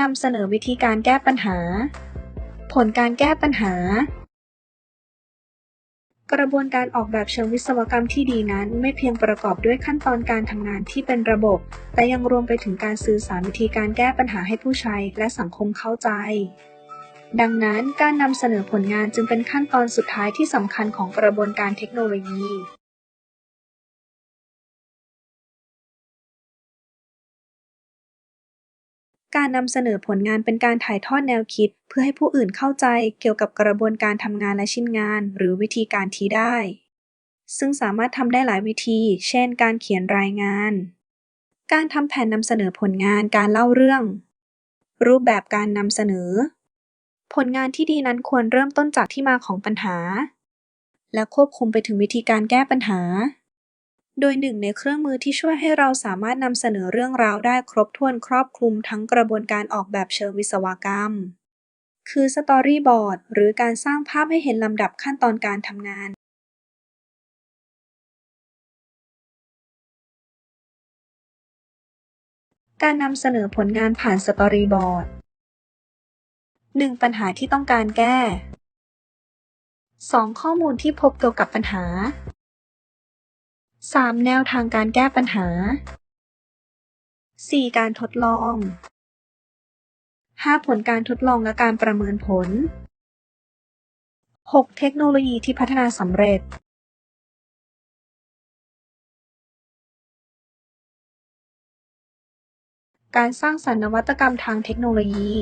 นำเสนอวิธีการแก้ปัญหา ผลการแก้ปัญหา กระบวนการออกแบบเชิงวิศวกรรมที่ดีนั้น ไม่เพียงประกอบด้วยขั้นตอนการทำงานที่เป็นระบบ แต่ยังรวมไปถึงการสื่อสารวิธีการแก้ปัญหาให้ผู้ใช้และสังคมเข้าใจ ดังนั้นการนำเสนอผลงานจึงเป็นขั้นตอนสุดท้ายที่สำคัญของกระบวนการเทคโนโลยี การนำเสนอผลงานเป็นการถ่ายทอดแนวคิด เพื่อให้ผู้อื่นเข้าใจเกี่ยวกับกระบวนการทำงานและชิ้นงาน หรือวิธีการที่ได้ ซึ่งสามารถทำได้หลายวิธี เช่น การเขียนรายงาน การทำแผนนำเสนอผลงานการเล่าเรื่อง รูปแบบการนำเสนอ ผลงานที่ดีนั้นควรเริ่มต้นจากที่มาของปัญหา และควบคุมไปถึงวิธีการแก้ปัญหา โดยหนึ่งในเครื่องมือที่ช่วยให้เราสามารถนำเสนอเรื่องราวได้ครบถ้วนครอบคลุมทั้งกระบวนการออกแบบเชิงวิศวกรรม คือสตอรี่บอร์ดหรือการสร้างภาพให้เห็นลำดับขั้นตอนการทำงานการนำเสนอผลงานผ่านสตอรี่บอร์ด 1. ปัญหาที่ต้องการแก้ 2. ข้อมูลที่พบเกี่ยวกับปัญหา 3. แนวทางการแก้ปัญหา 4. การทดลอง 5. ผลการทดลองและการประเมินผล 6. เทคโนโลยีที่พัฒนาสำเร็จ การสร้างสรรค์นวัตกรรมทางเทคโนโลยี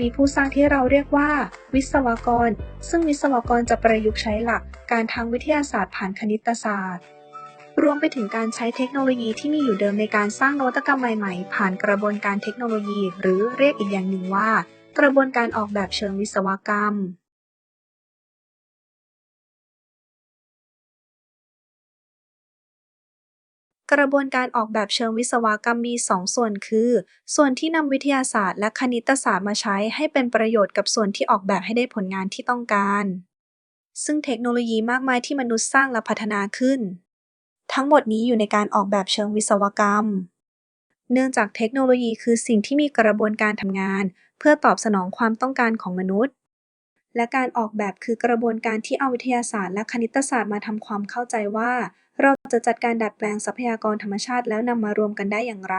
มีผู้สร้างที่เราเรียกว่า วิศวกร ซึ่งวิศวกรจะประยุกต์ใช้หลักการทางวิทยาศาสตร์ผ่านคณิตศาสตร์ รวมไปถึงการใช้เทคโนโลยีที่มีอยู่เดิมในการสร้างนวัตกรรมใหม่ๆ ผ่านกระบวนการเทคโนโลยี หรือเรียกอีกอย่างหนึ่งว่า กระบวนการออกแบบเชิงวิศวกรรมกระบวนการออกแบบเชิงวิศวกรรมมี 2 ส่วนคือ ส่วนที่นำวิทยาศาสตร์และคณิตศาสตร์มาใช้ให้เป็นประโยชน์กับส่วนที่ออกแบบให้ได้ผลงานที่ต้องการ ซึ่งเทคโนโลยีมากมายที่มนุษย์สร้างและพัฒนาขึ้น ทั้งหมดนี้อยู่ในการออกแบบเชิงวิศวกรรม เนื่องจากเทคโนโลยีคือสิ่งที่มีกระบวนการทำงาน เพื่อตอบสนองความต้องการของมนุษย์ และการออกแบบคือกระบวนการที่เอาวิทยาศาสตร์และคณิตศาสตร์มาทำความเข้าใจว่า เราจะจัดการดัดแปลงทรัพยากรธรรมชาติแล้วนำมารวมกันได้อย่างไร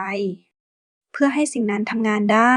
เพื่อให้สิ่งนั้นทำงานได้